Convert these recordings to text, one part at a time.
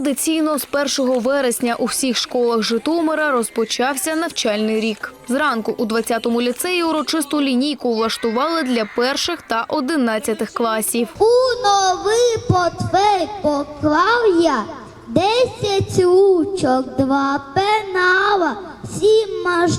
Традиційно з 1 вересня у всіх школах Житомира розпочався навчальний рік. Зранку у 20-му ліцеї урочисту лінійку влаштували для перших та одинадцятих класів. У новий портфель поклав я десять ручок, два пенала, сім, маш...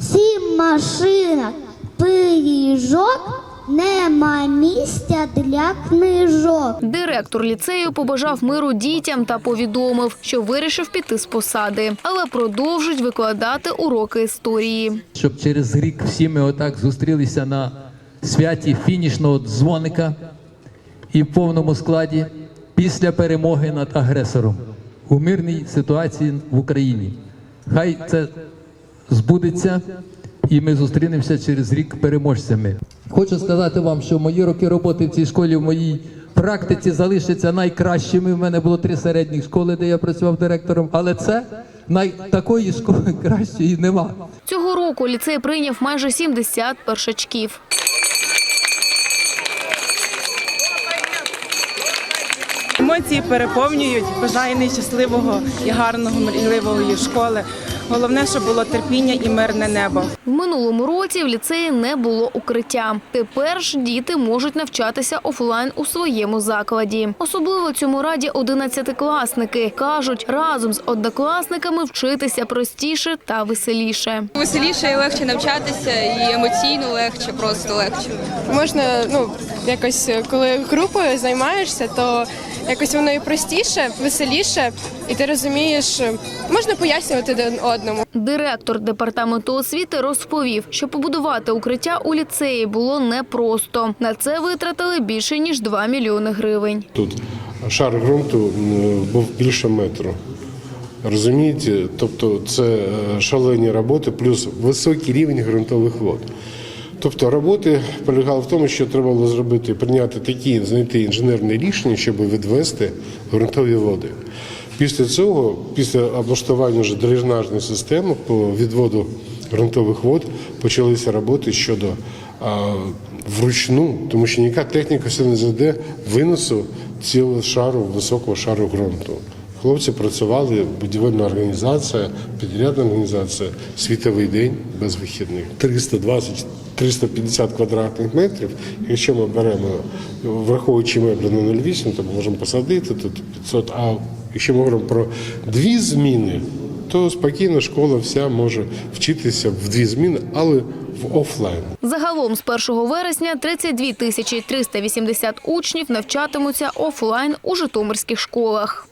сім машинок, пиріжок, нема місця для книжок. Директор ліцею побажав миру дітям та повідомив, що вирішив піти з посади, але продовжить викладати уроки історії. щоб через рік всі ми отак зустрілися на святі фінішного дзвоника і в повному складі після перемоги над агресором у мирній ситуації в Україні. Хай це збудеться, і ми зустрінемося через рік переможцями. Хочу сказати вам, що мої роки роботи в цій школі в моїй практиці залишаться найкращими. В мене було три середні школи, де я працював директором, але це най... такої школи кращої нема. Цього року ліцей прийняв майже 70 першачків. Емоції переповнюють, бажаю щасливого і гарного, мрійливої школи. Головне, щоб було терпіння і мирне небо. В минулому році в ліцеї не було укриття. Тепер ж діти можуть навчатися офлайн у своєму закладі. Особливо цьому раді одинадцятикласники кажуть, разом з однокласниками вчитися простіше та веселіше. Веселіше і легше навчатися, і емоційно легше, просто легше. можна ну якось коли групою займаєшся, то якось воно і простіше, веселіше, і ти розумієш, можна пояснювати один одному. Директор департаменту освіти розповів, що побудувати укриття у ліцеї було непросто. На це витратили більше ніж 2 мільйони гривень. Тут шар ґрунту був більше метру. Розумієте? Тобто це е, шалені роботи, плюс високий рівень ґрунтових вод. Тобто роботи полягали в тому, що треба було зробити, прийняти такі, знайти інженерні рішення, щоб відвести ґрунтові води. Після цього, після облаштування вже дренажної системи по відводу ґрунтових вод, почалися роботи щодо а, вручну, тому що ніяка техніка все не зайде виносу цілого шару, високого шару ґрунту. Хлопці працювали, будівельна організація, підрядна організація, світовий день без вихідних. 320-350 квадратних метрів. Якщо ми беремо, враховуючи меблі на 0,8, то ми можемо посадити тут 500, а якщо ми говоримо про дві зміни, то спокійно школа вся може вчитися в дві зміни, але в офлайн. Загалом з 1 вересня 32 тисячі 380 учнів навчатимуться офлайн у житомирських школах.